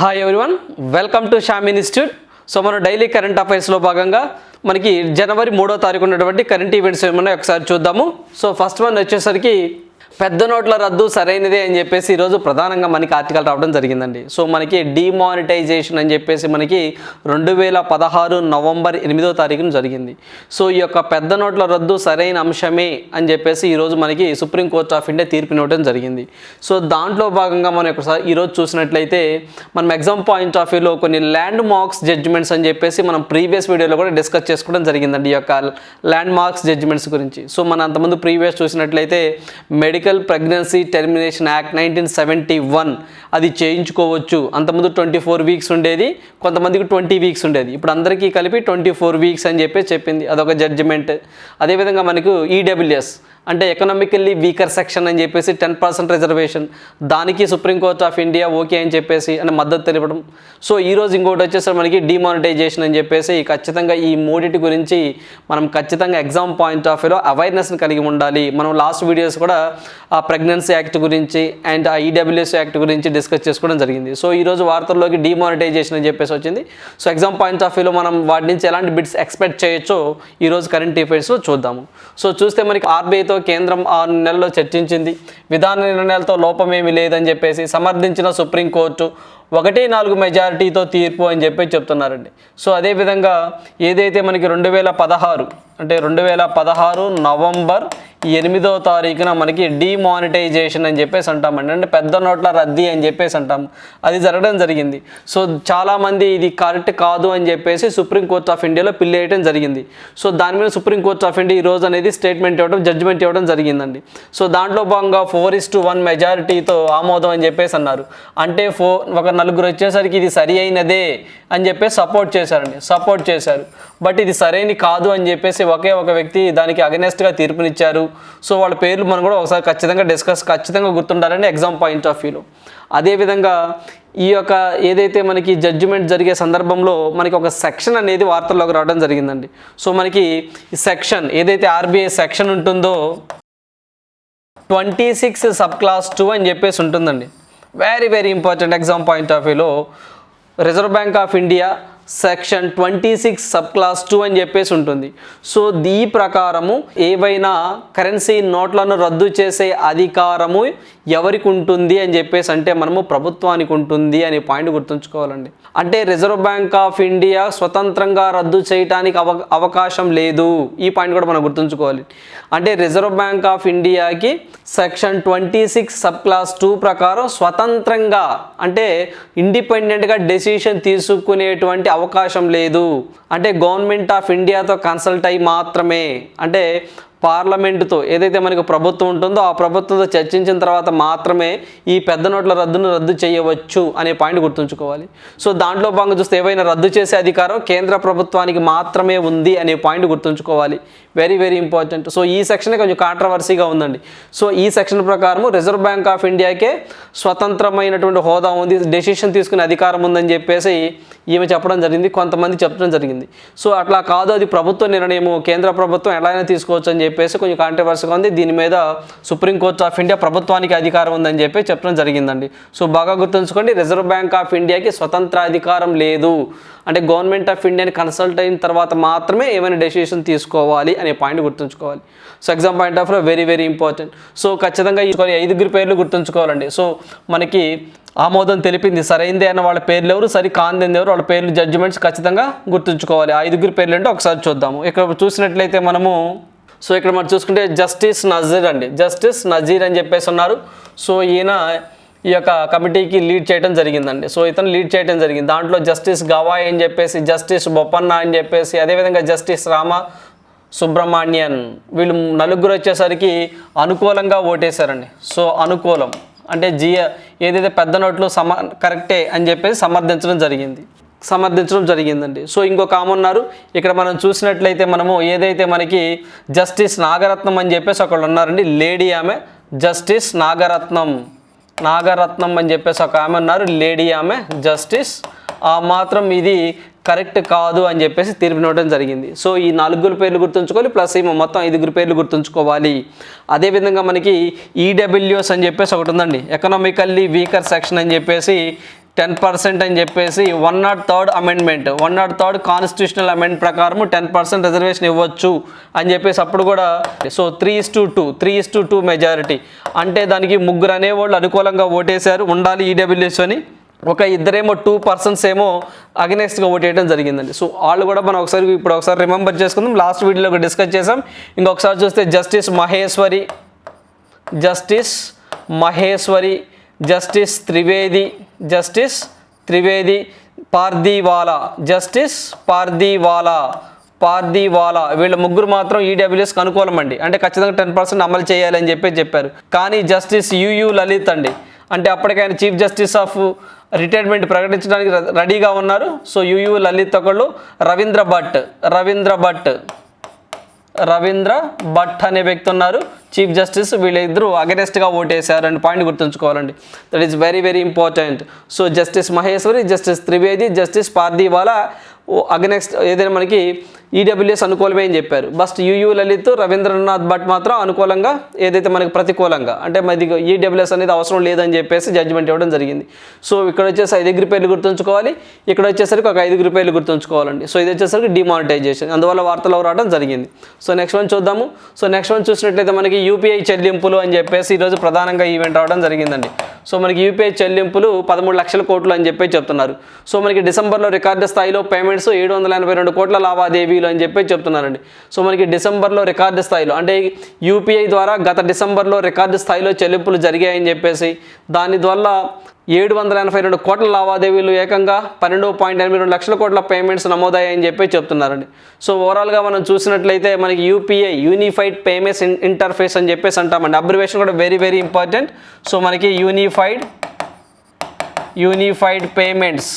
Hi everyone welcome to Sham institute so మనం daily current అఫైర్స్లో భాగంగా మనకి జనవరి మూడో తారీఖు ఉన్నటువంటి కరెంట్ ఈవెంట్స్ ఏమన్నా ఒకసారి చూద్దాము. సో ఫస్ట్ వన్ వచ్చేసరికి పెద్ద నోట్ల రద్దు సరైనదే అని చెప్పేసి ఈరోజు ప్రధానంగా మనకి ఆర్టికల్ రావడం జరిగిందండి. సో మనకి డిమానిటైజేషన్ అని చెప్పేసి మనకి రెండు వేల పదహారు నవంబర్ ఎనిమిదో తారీఖున జరిగింది. సో ఈ యొక్క పెద్ద నోట్ల రద్దు సరైన అంశమే అని చెప్పేసి ఈరోజు మనకి సుప్రీం కోర్ట్ ఆఫ్ ఇండియా తీర్పునివ్వడం జరిగింది. సో దాంట్లో భాగంగా మనం ఒకసారి ఈరోజు చూసినట్లయితే మనం ఎగ్జామ్ పాయింట్ ఆఫ్ వ్యూలో కొన్ని ల్యాండ్ మార్క్స్ జడ్జిమెంట్స్ అని చెప్పేసి మనం ప్రీవియస్ వీడియోలో కూడా డిస్కస్ చేసుకోవడం జరిగిందండి ఈ యొక్క ల్యాండ్ మార్క్స్ జడ్జిమెంట్స్ గురించి. సో మనం అంతమంది ప్రీవియస్ చూసినట్లయితే medical pregnancy termination act nineteen seventy one అది చేయించుకోవచ్చు. అంతకుముందు ట్వంటీ ఫోర్ వీక్స్ ఉండేది కొంతమందికి ట్వంటీ వీక్స్ ఉండేది. ఇప్పుడు అందరికీ కలిపి ట్వంటీ ఫోర్ వీక్స్ అని చెప్పి చెప్పింది. అదొక జడ్జిమెంట్ అదేవిధంగా మనకు ఈడబ్ల్యూఎస్ అంటే ఎకనామికల్లీ వీకర్ సెక్షన్ అని చెప్పేసి టెన్ పర్సెంట్ రిజర్వేషన్ దానికి supreme court of India okay అని చెప్పేసి అంటే మద్దతు తెలిపడం. సో ఈరోజు ఇంకోటి వచ్చేసరి మనకి డిమానిటైజేషన్ అని చెప్పేసి ఖచ్చితంగా ఈ మూడిటి గురించి మనం ఖచ్చితంగా ఎగ్జామ్ పాయింట్ ఆఫ్ వ్యూలో అవేర్నెస్ని కలిగి ఉండాలి. మనం లాస్ట్ వీడియోస్ కూడా ఆ ప్రెగ్నెన్సీ యాక్ట్ గురించి అండ్ ఆ ఈడబ్ల్యూఎస్ యాక్ట్ గురించి డిస్కస్ చేసుకోవడం జరిగింది. సో ఈరోజు వార్తల్లోకి డిమానిటైజేషన్ అని చెప్పేసి వచ్చింది. సో ఎగ్జామ్ పాయింట్ ఆఫ్ వ్యూలో మనం వాటి నుంచి ఎలాంటి బిట్స్ ఎక్స్పెక్ట్ చేయొచ్చో ఈరోజు కరెంట్ అఫైర్స్లో చూద్దాము. సో చూస్తే మనకి ఆర్బీఐతో కేంద్రం ఆరు నెలల్లో చర్చించింది. విధాన నిర్ణయాలతో లోపమేమీ లేదని చెప్పేసి సమర్థించిన సుప్రీంకోర్టు ఒకటి నాలుగు మెజారిటీతో తీర్పు అని చెప్పి చెప్తున్నారండి. సో అదేవిధంగా ఏదైతే మనకి రెండు వేల పదహారు అంటే రెండు వేల పదహారు నవంబర్ ఎనిమిదో తారీఖున మనకి డిమానిటైజేషన్ అని చెప్పేసి అంటామండి అంటే పెద్ద నోట్ల రద్దీ అని చెప్పేసి అంటాం. అది జరగడం జరిగింది. సో చాలామంది ఇది కరెక్ట్ కాదు అని చెప్పేసి సుప్రీం కోర్ట్ ఆఫ్ ఇండియాలో పిల్లి వేయడం జరిగింది. సో దాని మీద సుప్రీం కోర్ట్ ఆఫ్ ఇండియా ఈ రోజు అనేది స్టేట్మెంట్ ఇవ్వడం జడ్జిమెంట్ ఇవ్వడం జరిగిందండి. సో దాంట్లో భాగంగా ఫోర్ ఇస్ టు వన్ మెజారిటీతో ఆమోదం అని చెప్పేసి అన్నారు. అంటే ఫోర్ ఒక నలుగురు వచ్చేసరికి ఇది సరి అయినదే అని చెప్పేసి సపోర్ట్ చేశారండి. సపోర్ట్ చేశారు. బట్ ఇది సరైన కాదు అని చెప్పేసి ఒకే ఒక వ్యక్తి దానికి అగనెస్ట్గా తీర్పునిచ్చారు. సో వాళ్ళ పేర్లు మనం కూడా ఒకసారి ఖచ్చితంగా డిస్కస్ ఖచ్చితంగా గుర్తుండాలని ఎగ్జామ్ పాయింట్ ఆఫ్ వ్యూలో అదేవిధంగా ఈ యొక్క ఏదైతే మనకి జడ్జిమెంట్ జరిగే సందర్భంలో మనకి ఒక సెక్షన్ అనేది వార్తల్లోకి రావడం జరిగిందండి. సో మనకి సెక్షన్ ఏదైతే ఆర్బీఐ సెక్షన్ ఉంటుందో twenty six sub clause two అని చెప్పేసి ఉంటుందండి. Very very important exam point of వ్యూలో reserve bank of India section twenty six sub clause two అని చెప్పేసి ఉంటుంది. సో దీ ప్రకారము ఏవైనా కరెన్సీ నోట్లను రద్దు చేసే అధికారము ఎవరికి ఉంటుంది అని చెప్పేసి అంటే మనము ప్రభుత్వానికి ఉంటుంది అనే పాయింట్ గుర్తుంచుకోవాలండి. అంటే రిజర్వ్ బ్యాంక్ ఆఫ్ ఇండియా స్వతంత్రంగా రద్దు చేయడానికి అవ అవకాశం లేదు. ఈ పాయింట్ కూడా మనం గుర్తుంచుకోవాలి. అంటే రిజర్వ్ బ్యాంక్ ఆఫ్ ఇండియాకి section twenty six sub clause two ప్రకారం స్వతంత్రంగా అంటే ఇండిపెండెంట్గా డెసిషన్ తీసుకునేటువంటి అవకాశం లేదు. అంటే గవర్నమెంట్ ఆఫ్ ఇండియాతో కన్సల్ట్ అయ్యి మాత్రమే. అంటే పార్లమెంటుతో ఏదైతే మనకు ప్రభుత్వం ఉంటుందో ఆ ప్రభుత్వంతో చర్చించిన తర్వాత మాత్రమే ఈ పెద్ద నోట్ల రద్దును రద్దు చేయవచ్చు అనే పాయింట్ గుర్తుంచుకోవాలి. సో దాంట్లో భాగంగా చూస్తే ఏవైనా రద్దు చేసే అధికారం కేంద్ర ప్రభుత్వానికి మాత్రమే ఉంది అనే పాయింట్ గుర్తుంచుకోవాలి. వెరీ వెరీ ఇంపార్టెంట్ సో ఈ సెక్షన్ కొంచెం కాంట్రవర్సీగా ఉందండి. సో ఈ సెక్షన్ ప్రకారం రిజర్వ్ బ్యాంక్ ఆఫ్ ఇండియాకే స్వతంత్రమైనటువంటి హోదా ఉంది. డెసిషన్ తీసుకునే అధికారం ఉందని చెప్పేసి ఈమె చెప్పడం జరిగింది. కొంతమంది చెప్పడం జరిగింది. సో అట్లా కాదు. అది ప్రభుత్వ నిర్ణయము. కేంద్ర ప్రభుత్వం ఎలా అయినా తీసుకోవచ్చు అని చెప్పేసి కొంచెం కాంట్రవర్సీగా ఉంది. దీని మీద సుప్రీంకోర్టు ఆఫ్ ఇండియా ప్రభుత్వానికి అధికారం ఉందని చెప్పి చెప్పడం జరిగిందండి. సో బాగా గుర్తుంచుకోండి రిజర్వ్ బ్యాంక్ ఆఫ్ ఇండియాకి స్వతంత్ర అధికారం లేదు. అంటే గవర్నమెంట్ ఆఫ్ ఇండియాని కన్సల్ట్ అయిన తర్వాత మాత్రమే ఏమైనా డెసిషన్ తీసుకోవాలి అనే పాయింట్ గుర్తుంచుకోవాలి. So exam point of very very important so ఖచ్చితంగా ఈ ఐదుగురి పేర్లు గుర్తుంచుకోవాలండి. సో మనకి ఆమోదం తెలిపింది సరైందే అన్న వాళ్ళ పేర్లు ఎవరు సరి కాంది ఎవరు వాళ్ళ పేర్లు జడ్జిమెంట్స్ ఖచ్చితంగా గుర్తుంచుకోవాలి. ఐదుగురి పేర్లు అంటే ఒకసారి చూద్దాము. ఇక్కడ చూసినట్లయితే మనము సో ఇక్కడ మనం చూసుకుంటే జస్టిస్ నజీర్ అండి. జస్టిస్ నజీర్ అని చెప్పేసి ఉన్నారు. సో ఈయన ఈ యొక్క కమిటీకి లీడ్ చేయడం జరిగిందండి. సో ఇతను లీడ్ చేయడం జరిగింది. దాంట్లో జస్టిస్ గవాయ్ అని చెప్పేసి జస్టిస్ బొప్పన్న అని చెప్పేసి అదేవిధంగా జస్టిస్ రామ సుబ్రహ్మణ్యన్ వీళ్ళు నలుగురు వచ్చేసరికి అనుకూలంగా ఓటేశారండి. సో అనుకూలం. అంటే జియ ఏదైతే పెద్ద నోట్లు సమ కరెక్టే అని చెప్పేసి సమర్థించడం జరిగింది. సమర్థించడం జరిగిందండి. సో ఇంకొక ఆమె ఉన్నారు. ఇక్కడ మనం చూసినట్లయితే మనము ఏదైతే మనకి జస్టిస్ నాగరత్నం అని చెప్పేసి ఒకళ్ళు ఉన్నారండి. లేడీ ఆమె జస్టిస్ నాగరత్నం నాగరత్నం అని చెప్పేసి ఒక ఆమె ఉన్నారు. లేడీ ఆమె జస్టిస్ ఆ మాత్రం ఇది కరెక్ట్ కాదు అని చెప్పేసి తీర్పునివ్వడం జరిగింది. సో ఈ నలుగురు పేర్లు గుర్తుంచుకోవాలి. ప్లస్ ఏమో మొత్తం ఐదుగురు పేర్లు గుర్తుంచుకోవాలి. అదేవిధంగా మనకి ఈడబ్ల్యూఎస్ అని చెప్పేసి ఒకటి ఉందండి. ఎకనామికల్లీ వీకర్ సెక్షన్ అని చెప్పేసి టెన్ పర్సెంట్ అని చెప్పేసి one not third amendment one not third constitutional amend ప్రకారం టెన్ పర్సెంట్ రిజర్వేషన్ ఇవ్వచ్చు అని చెప్పేసి అప్పుడు కూడా so three is to two three is to two majority అంటే దానికి ముగ్గురు అనేవాళ్ళు అనుకూలంగా ఓటేశారు. ఉండాలి ఈడబ్ల్యూఎస్ అని. ఒక ఇద్దరేమో టూ పర్సన్స్ ఏమో అగనెస్ట్గా ఓటేయడం జరిగిందండి. సో వాళ్ళు కూడా మనం ఒకసారి ఇప్పుడు ఒకసారి రిమెంబర్ చేసుకుందాం. లాస్ట్ వీడియోలో డిస్కస్ చేసాం ఇంకొకసారి చూస్తే justice Maheshwari justice Maheshwari justice Trivedi justice Trivedi Pardiwala justice Pardiwala Pardiwala. వీళ్ళ ముగ్గురు మాత్రం ఈడబ్ల్యూఎస్కి అనుకూలం అండి. అంటే ఖచ్చితంగా టెన్ పర్సెంట్ అమలు చేయాలని చెప్పి చెప్పారు. కానీ జస్టిస్ యుయు లలిత్ అండి. అంటే అప్పటికైనా చీఫ్ జస్టిస్ ఆఫ్ రిటైర్మెంట్ ప్రకటించడానికి రెడీగా ఉన్నారు. సో యుయు లలిత్ ఒకళ్ళు రవీంద్ర భట్ రవీంద్ర భట్. రవీంద్ర భట్ అనే వ్యక్తి ఉన్నారు. చీఫ్ జస్టిస్ వీళ్ళిద్దరూ అగరెస్ట్గా ఓటేశారు అని point గుర్తుంచుకోవాలండి. That is very very important so justice Maheshwari justice Trivedi justice Pardiwala against ఏదైనా మనకి ఈడబ్ల్యూఎస్ అనుకూలమే అని చెప్పారు. బస్ట్ యుయు లలిత్ రవీంద్రనాథ్ భట్ మాత్రం అనుకూలంగా ఏదైతే మనకి ప్రతికూలంగా అంటే మరి ఈడబ్ల్యూఎస్ అనేది అవసరం లేదని చెప్పేసి జడ్జిమెంట్ ఇవ్వడం జరిగింది. సో ఇక్కడ వచ్చేసి ఐదుగురు పేర్లు గుర్తుంచుకోవాలి. ఇక్కడ వచ్చేసరికి ఒక ఐదుగురు పేర్లు గుర్తుంచుకోవాలండి. సో ఇది వచ్చేసరికి డిమానిటైజేషన్ అందువల్ల వార్తలు రావడం జరిగింది. సో నెక్స్ట్ వన్ చూద్దాము. సో నెక్స్ట్ వన్ చూసినట్లయితే మనకి యూపీఐ చెల్లింపులు అని చెప్పేసి ఈరోజు ప్రధానంగా ఈవెంట్ రావడం జరిగిందండి. సో మనకి యూపీఐ చెల్లింపులు పదమూడు లక్షల కోట్లు అని చెప్పి చెప్తున్నారు. సో మనకి డిసెంబర్లో రికార్డు స్థాయిలో పేమెంట్స్ ఏడు వందల ఎనభై రెండు కోట్ల లావాదేవీలు అని చెప్పి చెప్తున్నారండి. సో మనకి డిసెంబర్లో రికార్డు స్థాయిలో అంటే యూపీఐ ద్వారా గత డిసెంబర్లో రికార్డు స్థాయిలో చెల్లింపులు జరిగాయని చెప్పేసి దాని ద్వారా ఏడు వందల ఎనభై రెండు కోట్ల లావాదేవీలు ఏకంగా పన్నెండు పాయింట్ ఎనిమిది రెండు లక్షల కోట్ల పేమెంట్స్ నమోదయ్యాయని చెప్పి చెప్తున్నారండి. సో ఓవరాల్గా మనం చూసినట్లయితే మనకి యూపీఐ యూనిఫైడ్ పేమెంట్స్ ఇంటర్ఫేస్ అని చెప్పేసి అంటామండి. అబ్రివేషన్ కూడా వెరీ వెరీ ఇంపార్టెంట్ సో మనకి unified unified payments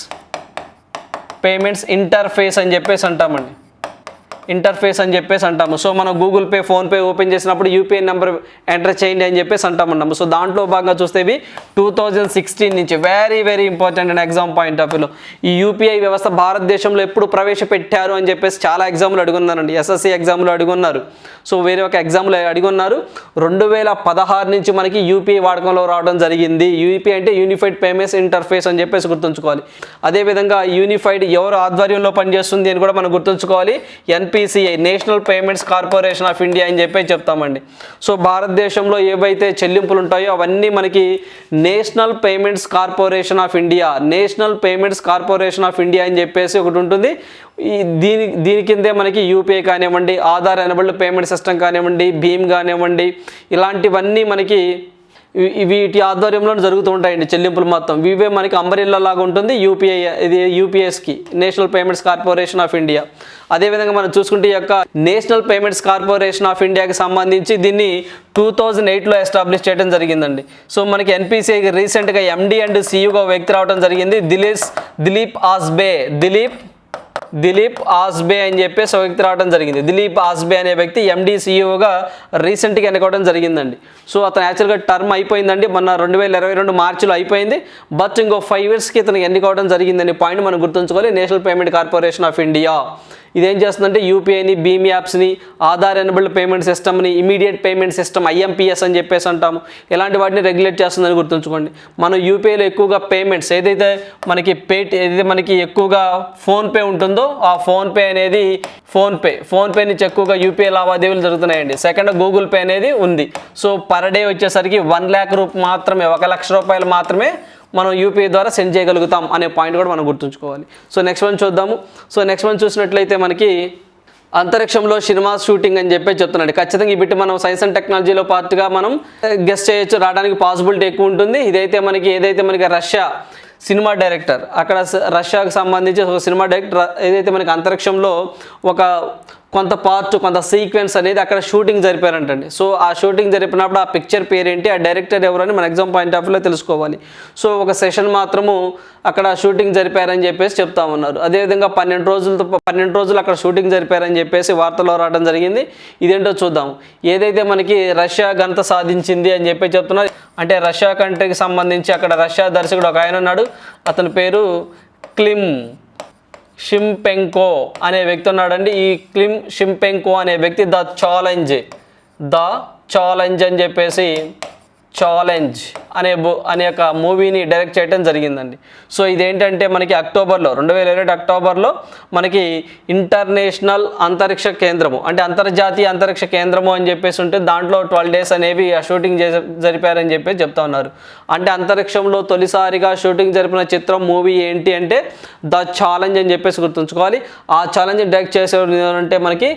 payments interface అని చెప్పేసి అంటామండి. ఇంటర్ఫేస్ అని చెప్పేసి అంటాము. సో మనం గూగుల్ పే ఫోన్పే ఓపెన్ చేసినప్పుడు యూపీఐ నెంబర్ ఎంటర్ చేయండి అని చెప్పేసి అంటామన్నాము సో దాంట్లో భాగంగా చూస్తే ఇవి టూ థౌజండ్ సిక్స్టీన్ నుంచి very very important and exam point of వ్యూలో ఈ యూపీఐ వ్యవస్థ భారతదేశంలో ఎప్పుడు ప్రవేశపెట్టారు అని చెప్పేసి చాలా ఎగ్జామ్లు అడుగున్నారండి. ఎస్ఎస్సి ఎగ్జామ్లో అడుగున్నారు. సో వేరే ఒక ఎగ్జామ్లో అడుగున్నారు. రెండు వేల పదహారు నుంచి మనకి యూపీఐ వాడకంలో రావడం జరిగింది. యూపీఐ అంటే యూనిఫైడ్ పేమెంట్స్ ఇంటర్ఫేస్ అని చెప్పేసి గుర్తుంచుకోవాలి. అదేవిధంగా యూనిఫైడ్ ఎవరు ఆధ్వర్యంలో పనిచేస్తుంది అని కూడా మనం గుర్తుంచుకోవాలి. NPCI national payments corporation of India అని చెప్పి చెప్తామండి. సో భారతదేశంలో ఏవైతే చెల్లింపులు ఉంటాయో అవన్నీ మనకి national payments corporation of India national payments corporation of India అని చెప్పేసి ఒకటి ఉంటుంది. ఈ దీని దీని కిందే మనకి యూపీఐ కానివ్వండి ఆధార్ ఎనబుల్డ్ పేమెంట్ సిస్టమ్ కానివ్వండి భీమ్ కానివ్వండి ఇలాంటివన్నీ మనకి వీటి ఆధ్వర్యంలో జరుగుతూ ఉంటాయండి చెల్లింపులు మొత్తం. ఇవే మనకి అంబరిల్లా లాగా ఉంటుంది. యూపీఐ ఇది యూపీఎస్కి national payments corporation of India. అదేవిధంగా మనం చూసుకుంటే ఈ యొక్క నేషనల్ పేమెంట్స్ కార్పొరేషన్ ఆఫ్ ఇండియాకి సంబంధించి దీన్ని టూ థౌజండ్ ఎయిట్లో ఎస్టాబ్లిష్ చేయడం జరిగిందండి. సో మనకి ఎన్పిసిఐకి రీసెంట్గా ఎండి అండ్ సియుగా వ్యక్తి రావడం జరిగింది. దిలీప్ దిలీప్ ఆస్బే దిలీప్ దిలీప్ ఆస్బే అని చెప్పేసి ఒక వ్యక్తి రావడం జరిగింది. దిలీప్ ఆస్బే అనే వ్యక్తి ఎండి సీఈఓగా రీసెంట్గా ఎన్నుకోవడం జరిగిందండి. సో అతను యాక్చువల్గా టర్మ్ అయిపోయిందండి. మొన్న రెండు వేల ఇరవై రెండు మార్చిలో అయిపోయింది. బట్ ఇంకో ఫైవ్ ఇయర్స్కి ఇతను ఎన్నుకోవడం జరిగిందని పాయింట్ మనం గుర్తుంచుకోవాలి. National payment corporation of India. ఇదేం చేస్తుందంటే యూపీఐని భీమ్ యాప్స్ని ఆధార్ ఎనబుల్డ్ పేమెంట్ సిస్టమ్ని ఇమీడియట్ పేమెంట్ సిస్టమ్ ఐఎంపిఎస్ అని చెప్పేసి అంటాము. ఇలాంటి వాటిని రెగ్యులేట్ చేస్తుందని గుర్తుంచుకోండి. మనం యూపీఐలో ఎక్కువగా పేమెంట్స్ ఏదైతే మనకి పే ఏదైతే మనకి ఎక్కువగా ఫోన్పే ఉంటుంది ఆ ఫోన్పే అనేది ఫోన్పే ఫోన్పే నుంచి ఎక్కువగా యూపీఐ లావాదేవీలు జరుగుతున్నాయండి. సెకండ్ గూగుల్ పే అనేది ఉంది. సో పర్ డే వచ్చేసరికి వన్ ల్యాక్ రూప్ మాత్రమే ఒక లక్ష రూపాయలు మాత్రమే మనం యూపీఐ ద్వారా సెండ్ చేయగలుగుతాం అనే పాయింట్ కూడా మనం గుర్తుంచుకోవాలి. సో నెక్స్ట్ వన్ చూద్దాము. సో నెక్స్ట్ వన్ చూసినట్లయితే మనకి అంతరిక్షంలో సినిమా షూటింగ్ అని చెప్పి చెప్తున్నాడు. ఖచ్చితంగా ఈ బిట్ మనం సైన్స్ అండ్ టెక్నాలజీలో పార్ట్గా మనం eh, గెస్ట్ చేయొచ్చు. రావడానికి పాసిబిలిటీ ఎక్కువ ఉంటుంది. ఇదైతే మనకి ఏదైతే మనకి రష్యా సినిమా డైరెక్టర్. అక్కడ రష్యాకు సంబంధించి ఒక సినిమా డైరెక్టర్ ఏదైతే మనకి అంతరిక్షంలో ఒక కొంత పార్ట్ కొంత సీక్వెన్స్ అనేది అక్కడ షూటింగ్ జరిపారంటండి. సో ఆ షూటింగ్ జరిపినప్పుడు ఆ పిక్చర్ పేరేంటి ఆ డైరెక్టర్ ఎవరని మన ఎగ్జామ్ పాయింట్ ఆఫ్ వ్యూలో తెలుసుకోవాలి. సో ఒక సెషన్ మాత్రము అక్కడ షూటింగ్ జరిపారని చెప్పేసి చెప్తా ఉన్నారు. అదేవిధంగా పన్నెండు రోజులతో పన్నెండు రోజులు అక్కడ షూటింగ్ జరిపారని చెప్పేసి వార్తల్లో రావడం జరిగింది. ఇదేంటో చూద్దాం. ఏదైతే మనకి రష్యా ఘనత సాధించింది అని చెప్పి చెప్తున్నారు అంటే రష్యా కంట్రీకి సంబంధించి అక్కడ రష్యా దర్శకుడు ఒక ఆయన ఉన్నాడు. అతని పేరు క్లిమ్. షింపెంకో అనే వ్యక్తి ఉన్నాడండి. ఈ క్లిమ్ షింపెంకో అనే వ్యక్తి ద ఛాలెంజ్ ద ఛాలెంజ్ అని చెప్పేసి ఛాలెంజ్ అనే బు అనే ఒక మూవీని డైరెక్ట్ చేయడం జరిగిందండి. సో ఇదేంటంటే మనకి అక్టోబర్లో రెండు వేల ఇరవై అక్టోబర్లో మనకి ఇంటర్నేషనల్ అంతరిక్ష కేంద్రము అంటే అంతర్జాతీయ అంతరిక్ష కేంద్రము అని చెప్పేసి ఉంటే దాంట్లో ట్వెల్వ్ డేస్ అనేవి ఆ షూటింగ్ జరిపారని చెప్పి చెప్తా ఉన్నారు. అంటే అంతరిక్షంలో తొలిసారిగా షూటింగ్ జరిపిన చిత్రం మూవీ ఏంటి అంటే ద ఛాలెంజ్ అని చెప్పేసి గుర్తుంచుకోవాలి. ఆ ఛాలెంజ్ డైరెక్ట్ చేసే అంటే మనకి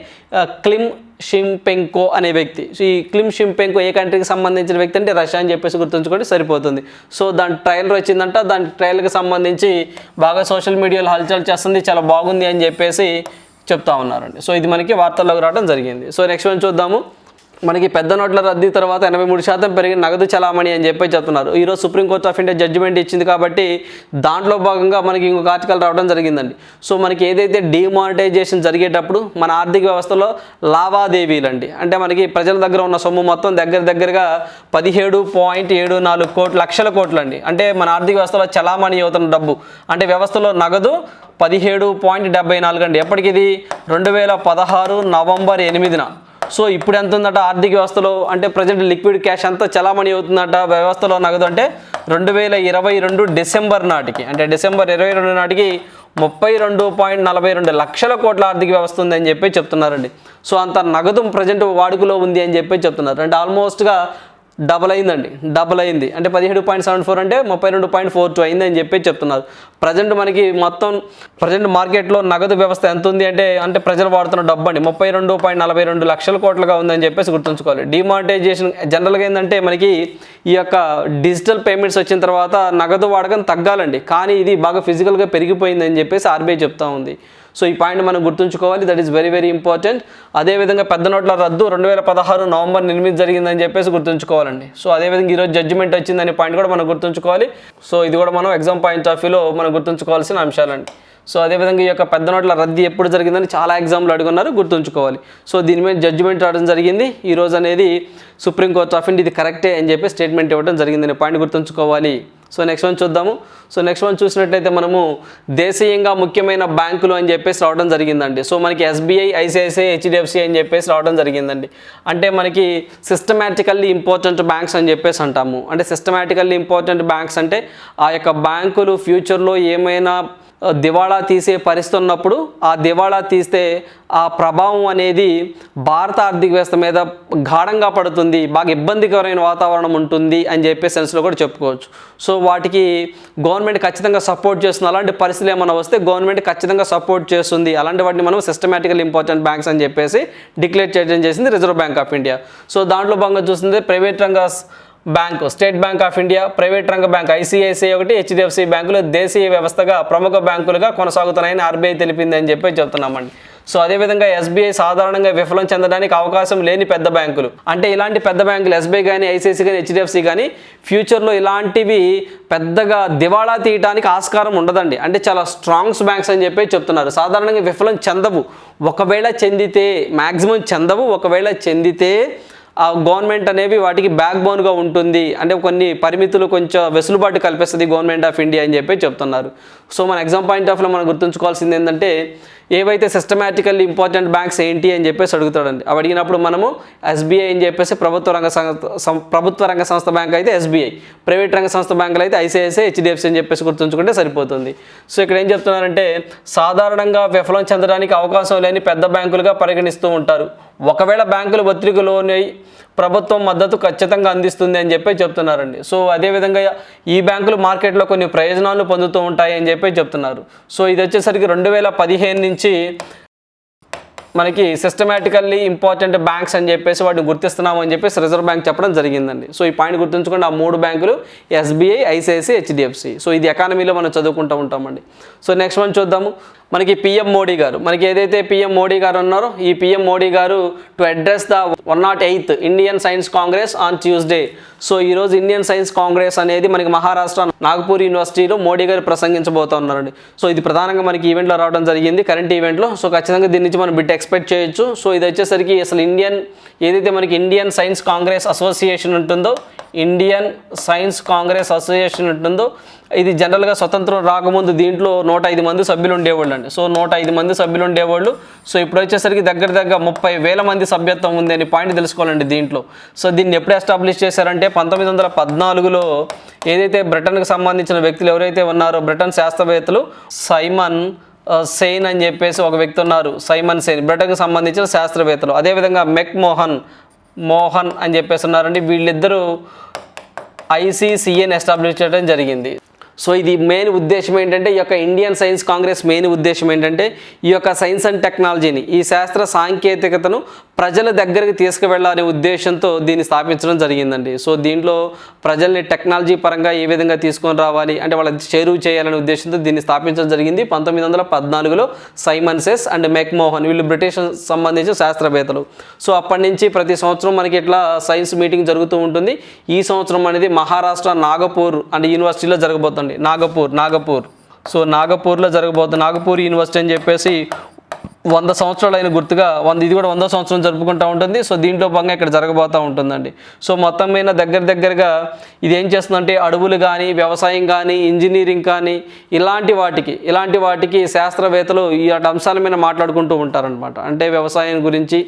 క్లిమ్ షింపెంకో అనే వ్యక్తి. సో ఈ క్లిమ్ షింపెంకో ఏ కంట్రీకి సంబంధించిన వ్యక్తి అంటే రష్యా అని చెప్పేసి గుర్తుంచుకోండి సరిపోతుంది. సో దాని ట్రయలర్ వచ్చిందంట దాని ట్రయల్కి సంబంధించి బాగా సోషల్ మీడియాలో హల్చల్ చేస్తుంది చాలా బాగుంది అని చెప్పేసి చెప్తా ఉన్నారండి. సో ఇది మనకి వార్తల్లోకి రావడం జరిగింది. సో నెక్స్ట్ వన్ చూద్దాము. మనకి పెద్ద నోట్ల రద్దీ తర్వాత ఎనభై మూడు శాతం పెరిగిన నగదు చలామణి అని చెప్పి చెప్తున్నారు. ఈరోజు సుప్రీంకోర్టు ఆఫ్ ఇండియా జడ్జిమెంట్ ఇచ్చింది కాబట్టి దాంట్లో భాగంగా మనకి ఇంకొక ఆర్టికల్ రావడం జరిగిందండి. సో మనకి ఏదైతే డిమానిటైజేషన్ జరిగేటప్పుడు మన ఆర్థిక వ్యవస్థలో లావాదేవీలు అండి అంటే మనకి ప్రజల దగ్గర ఉన్న సొమ్ము మొత్తం దగ్గర దగ్గరగా పదిహేడు పాయింట్ ఏడు నాలుగు కోట్ల లక్షల కోట్లు అండి అంటే మన ఆర్థిక వ్యవస్థలో చలామణి అవుతున్న డబ్బు. అంటే వ్యవస్థలో నగదు పదిహేడు పాయింట్ డెబ్బై నాలుగు అండి. ఎప్పటికిది? రెండు వేల పదహారు నవంబర్ ఎనిమిదిన. సో ఇప్పుడు ఎంత ఉందట? ఆర్థిక వ్యవస్థలో అంటే ప్రజెంట్ లిక్విడ్ క్యాష్ అంతా చలామణి అవుతుందట. వ్యవస్థలో నగదు అంటే రెండు వేల ఇరవై రెండు డిసెంబర్ నాటికి. అంటే డిసెంబర్ ఇరవై రెండు నాటికి ముప్పై రెండు పాయింట్ నలభై రెండు లక్షల కోట్ల ఆర్థిక వ్యవస్థ ఉంది అని చెప్పి చెప్తున్నారండి. సో అంత నగదు ప్రజెంట్ వాడుకలో ఉంది అని చెప్పి చెప్తున్నారు. అంటే ఆల్మోస్ట్గా డబల్ అయిందండి డబల్ అయింది. అంటే పదిహేడు పాయింట్ సెవెన్ ఫోర్ అంటే ముప్పై రెండు పాయింట్ ఫోర్ టూ అయింది అని చెప్పి చెప్తున్నారు. ప్రజెంట్ మనకి మొత్తం ప్రజెంట్ మార్కెట్లో నగదు వ్యవస్థ ఎంత ఉంది అంటే అంటే ప్రజలు వాడుతున్న డబ్బు అండి ముప్పై రెండు పాయింట్ నలభై రెండు లక్షల కోట్లుగా ఉందని చెప్పేసి గుర్తుంచుకోవాలి. డిమానిటైజేషన్ జనరల్గా ఏంటంటే మనకి ఈ యొక్క డిజిటల్ పేమెంట్స్ వచ్చిన తర్వాత నగదు వాడకం తగ్గాలండి. కానీ ఇది బాగా ఫిజికల్గా పెరిగిపోయింది అని చెప్పేసి ఆర్బీఐ చెప్తా ఉంది. సో ఈ పాయింట్ మనం గుర్తుంచుకోవాలి. That is very very important అదేవిధంగా పెద్ద నోట్ల రద్దు రెండు వేల పదహారు నవంబర్ ఎనిమిది జరిగిందని చెప్పేసి గుర్తుంచుకోవాలండి. సో అదేవిధంగా ఈరోజు జడ్జిమెంట్ వచ్చిందనే పాయింట్ కూడా మనం గుర్తుంచుకోవాలి. సో ఇది కూడా మనం ఎగ్జామ్ పాయింట్ ఆఫ్ వ్యూలో మనం గుర్తుంచుకోవాల్సిన అంశాలండి. సో అదేవిధంగా ఈ యొక్క పెద్ద నోట్ల రద్దీ ఎప్పుడు జరిగిందని చాలా ఎగ్జామ్లు అడుగున్నారు గుర్తుంచుకోవాలి. సో దీని మీద జడ్జిమెంట్ రావడం జరిగింది. ఈ రోజు అనేది సుప్రీంకోర్టు ఆఫ్ ఇండియా ఇది కరెక్టే అని చెప్పి స్టేట్మెంట్ ఇవ్వడం జరిగిందని పాయింట్ గుర్తుంచుకోవాలి. సో నెక్స్ట్ వన్ చూద్దాము. సో నెక్స్ట్ వన్ చూసినట్లయితే మనము దేశీయంగా ముఖ్యమైన బ్యాంకులు అని చెప్పేసి రావడం జరిగిందండి. సో మనకి ఎస్బీఐ ఐసిఐసిఐ హెచ్డిఎఫ్సి అని చెప్పేసి రావడం జరిగిందండి. అంటే మనకి సిస్టమేటికల్లీ ఇంపార్టెంట్ బ్యాంక్స్ అని చెప్పేసి అంటాము. అంటే సిస్టమాటికల్లీ ఇంపార్టెంట్ బ్యాంక్స్ అంటే ఆ యొక్క బ్యాంకులు ఫ్యూచర్లో ఏమైనా దివాళా తీసే పరిస్థితి ఉన్నప్పుడు ఆ దివాళా తీస్తే ఆ ప్రభావం అనేది భారత ఆర్థిక వ్యవస్థ మీద గాఢంగా పడుతుంది బాగా ఇబ్బందికరమైన వాతావరణం ఉంటుంది అని చెప్పే సెన్స్లో కూడా చెప్పుకోవచ్చు. సో వాటికి గవర్నమెంట్ ఖచ్చితంగా సపోర్ట్ చేస్తుంది. అలాంటి పరిస్థితులు ఏమైనా వస్తే గవర్నమెంట్ ఖచ్చితంగా సపోర్ట్ చేస్తుంది. అలాంటి వాటిని మనం సిస్టమేటికల్ ఇంపార్టెంట్ బ్యాంక్స్ అని చెప్పేసి డిక్లేర్ చేయడం చేసింది reserve bank of India so దాంట్లో భాగంగా చూస్తుంది ప్రైవేట్ రంగ bank state bank of India private రంగ బ్యాంక్ ఐసిఐసిఐ ఒకటి హెచ్డిఎఫ్సి బ్యాంకులు దేశీయ వ్యవస్థగా ప్రముఖ బ్యాంకులుగా కొనసాగుతున్నాయని ఆర్బీఐ తెలిపింది అని చెప్పి చెప్తున్నామండి. సో అదేవిధంగా ఎస్బీఐ సాధారణంగా విఫలం చెందడానికి అవకాశం లేని పెద్ద బ్యాంకులు. అంటే ఇలాంటి పెద్ద బ్యాంకులు ఎస్బీఐ కానీ ఐసిఐసి కానీ హెచ్డిఎఫ్సి కానీ ఫ్యూచర్లో ఇలాంటివి పెద్దగా దివాళా తీయడానికి ఆస్కారం ఉండదండి. అంటే చాలా స్ట్రాంగ్స్ బ్యాంక్స్ అని చెప్పి చెప్తున్నారు. సాధారణంగా విఫలం చెందవు. ఒకవేళ చెందితే మ్యాక్సిమం చెందవు. ఒకవేళ చెందితే గవర్నమెంట్ అనేవి వాటికి బ్యాక్ బోన్గా ఉంటుంది. అంటే కొన్ని పరిమితులు కొంచెం వెసులుబాటు కల్పిస్తుంది గవర్నమెంట్ ఆఫ్ ఇండియా అని చెప్పి చెప్తున్నారు. సో మన ఎగ్జామ్ పాయింట్ ఆఫ్లో మనం గుర్తుంచుకోవాల్సింది ఏంటంటే ఏవైతే సిస్టమేటికల్లీ ఇంపార్టెంట్ బ్యాంక్స్ ఏంటి అని చెప్పేసి అడుగుతాడండి. అవి అడిగినప్పుడు మనము ఎస్బీఐ అని చెప్పేసి ప్రభుత్వ రంగ సంస్థ ప్రభుత్వ రంగ సంస్థ బ్యాంక్ అయితే ఎస్బీఐ ప్రైవేట్ రంగ సంస్థ బ్యాంకులు అయితే ఐసిఐసిఐ హెచ్డిఎఫ్సి అని చెప్పేసి గుర్తుంచుకుంటే సరిపోతుంది. సో ఇక్కడ ఏం చెప్తున్నారంటే సాధారణంగా విఫలం చెందడానికి అవకాశం లేని పెద్ద బ్యాంకులుగా పరిగణిస్తూ ఉంటారు. ఒకవేళ బ్యాంకులు ఒత్తిడిలోని ప్రభుత్వం మద్దతు ఖచ్చితంగా అందిస్తుంది అని చెప్పి చెప్తున్నారండి. సో అదేవిధంగా ఈ బ్యాంకులు మార్కెట్లో కొన్ని ప్రయోజనాలు పొందుతూ ఉంటాయి అని చెప్పి చెప్తున్నారు. సో ఇది వచ్చేసరికి రెండు వేల పదిహేను నుంచి మనకి సిస్టమేటికల్లీ ఇంపార్టెంట్ బ్యాంక్స్ అని చెప్పేసి వాటిని గుర్తిస్తున్నాము అని చెప్పేసి రిజర్వ్ బ్యాంక్ చెప్పడం జరిగిందండి. సో ఈ పాయింట్ గుర్తుంచుకోండి ఆ మూడు బ్యాంకులు ఎస్బీఐ ఐసిఐసి హెచ్డిఎఫ్సి సో ఇది ఎకానమీలో మనం చదువుకుంటూ ఉంటామండి. సో నెక్స్ట్ వన్ చూద్దాము. మనకి పిఎం మోడీ గారు. మనకి ఏదైతే పిఎం మోడీ గారు ఉన్నారో ఈ పిఎం మోడీ గారు to address the one nought eighth Indian Science Congress on Tuesday so ఈరోజు ఇండియన్ సైన్స్ కాంగ్రెస్ అనేది మనకి మహారాష్ట్ర నాగపూర్ యూనివర్సిటీలో మోడీ గారు ప్రసంగించబోతున్నారండి. సో ఇది ప్రధానంగా మనకి ఈవెంట్లో రావడం జరిగింది కరెంట్ ఈవెంట్లో. సో ఖచ్చితంగా దీని నుంచి మనం బిట్ ఎక్స్పెక్ట్ చేయొచ్చు. సో ఇది వచ్చేసరికి అసలు ఇండియన్ ఏదైతే మనకి ఇండియన్ సైన్స్ కాంగ్రెస్ అసోసియేషన్ ఉంటుందో ఇండియన్ సైన్స్ కాంగ్రెస్ అసోసియేషన్ ఉంటుందో ఇది జనరల్గా స్వతంత్రం రాకముందు దీంట్లో నూట ఐదు మంది సభ్యులు ఉండేవాళ్ళు అండి సో నూట ఐదు మంది సభ్యులు ఉండేవాళ్ళు. సో ఇప్పుడు వచ్చేసరికి దగ్గర దగ్గర ముప్పై వేల మంది సభ్యత్వం ఉంది అని పాయింట్ తెలుసుకోవాలండి దీంట్లో. సో దీన్ని ఎప్పుడు ఎస్టాబ్లిష్ చేశారంటే పంతొమ్మిది వందల పద్నాలుగులో ఏదైతే బ్రిటన్కి సంబంధించిన వ్యక్తులు ఎవరైతే ఉన్నారో బ్రిటన్ శాస్త్రవేత్తలు సైమన్ సెయిన్ అని చెప్పేసి ఒక వ్యక్తి ఉన్నారు. సైమన్ సెయిన్ బ్రిటన్కి సంబంధించిన శాస్త్రవేత్తలు. అదేవిధంగా మెక్ మోహన్ మోహన్ అని చెప్పేసి ఉన్నారండి. వీళ్ళిద్దరూ ఐసీసీఎన్ ఎస్టాబ్లిష్ చేయడం జరిగింది. సో ఇది మెయిన్ ఉద్దేశం ఏంటంటే ఈ యొక్క ఇండియన్ సైన్స్ కాంగ్రెస్ మెయిన్ ఉద్దేశం ఏంటంటే ఈ యొక్క సైన్స్ అండ్ టెక్నాలజీని ఈ శాస్త్ర సాంకేతికతను ప్రజల దగ్గరికి తీసుకువెళ్ళాలనే ఉద్దేశంతో దీన్ని స్థాపించడం జరిగిందండి. సో దీంట్లో ప్రజల్ని టెక్నాలజీ పరంగా ఏ విధంగా తీసుకొని రావాలి అంటే వాళ్ళకి చేరువు చేయాలనే ఉద్దేశంతో దీన్ని స్థాపించడం జరిగింది. పంతొమ్మిది వందల పద్నాలుగులో సైమన్సెస్ అండ్ మెక్మోహన్ వీళ్ళు బ్రిటిష్ సంబంధించిన శాస్త్రవేత్తలు. సో అప్పటి నుంచి ప్రతి సంవత్సరం మనకి ఇట్లా సైన్స్ మీటింగ్ జరుగుతూ ఉంటుంది. ఈ సంవత్సరం అనేది మహారాష్ట్ర నాగపూర్ అండ్ యూనివర్సిటీలో జరగబోతుంది. నాగపూర్ నాగపూర్. సో నాగపూర్లో జరగబోతుంది నాగపూర్ యూనివర్సిటీ అని చెప్పేసి వంద సంవత్సరాలు అయిన గుర్తుగా వంద ఇది కూడా వంద సంవత్సరం జరుపుకుంటూ ఉంటుంది. సో దీంట్లో భాగంగా ఇక్కడ జరగబోతూ ఉంటుందండి. సో మొత్తం మీద దగ్గర దగ్గరగా ఇది ఏం చేస్తుందంటే అడవులు కానీ వ్యవసాయం కానీ ఇంజనీరింగ్ కానీ ఇలాంటి వాటికి ఇలాంటి వాటికి శాస్త్రవేత్తలు ఈ అంశాల మీద మాట్లాడుకుంటూ ఉంటారనమాట అంటే వ్యవసాయం గురించి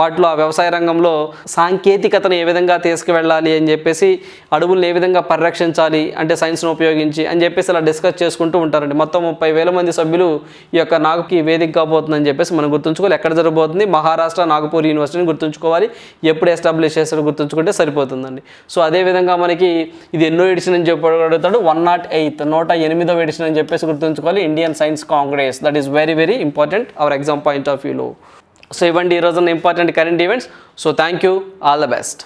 వాటిలో ఆ వ్యవసాయ రంగంలో సాంకేతికతను ఏ విధంగా తీసుకువెళ్ళాలి అని చెప్పేసి అడవులను ఏ విధంగా పరిరక్షించాలి అంటే సైన్స్ను ఉపయోగించి అని చెప్పేసి అలా డిస్కస్ చేసుకుంటూ ఉంటారండి. మొత్తం ముప్పై వేల మంది సభ్యులు ఈ యొక్క నాగుకి వేదిక కాబోతుందని చెప్పేసి మనం గుర్తుంచుకోవాలి. ఎక్కడ జరగబోతుంది? మహారాష్ట్ర నాగపూర్ యూనివర్సిటీని గుర్తుంచుకోవాలి. ఎప్పుడు ఎస్టాబ్లిష్ చేస్తారో గుర్తుంచుకుంటే సరిపోతుందండి. సో అదేవిధంగా మనకి ఇది ఎన్నో ఎడిషన్ అని చెప్పగలుగుతాడు వన్ నాట్ ఎయిత్ నూట ఎనిమిదవ ఎడిషన్ అని చెప్పేసి గుర్తుంచుకోవాలి. Indian Science Congress. That is very very important. Our exam point of వ్యూలో. సో ఇవ్వండి. ఈ రోజున important current events. So thank you all the best.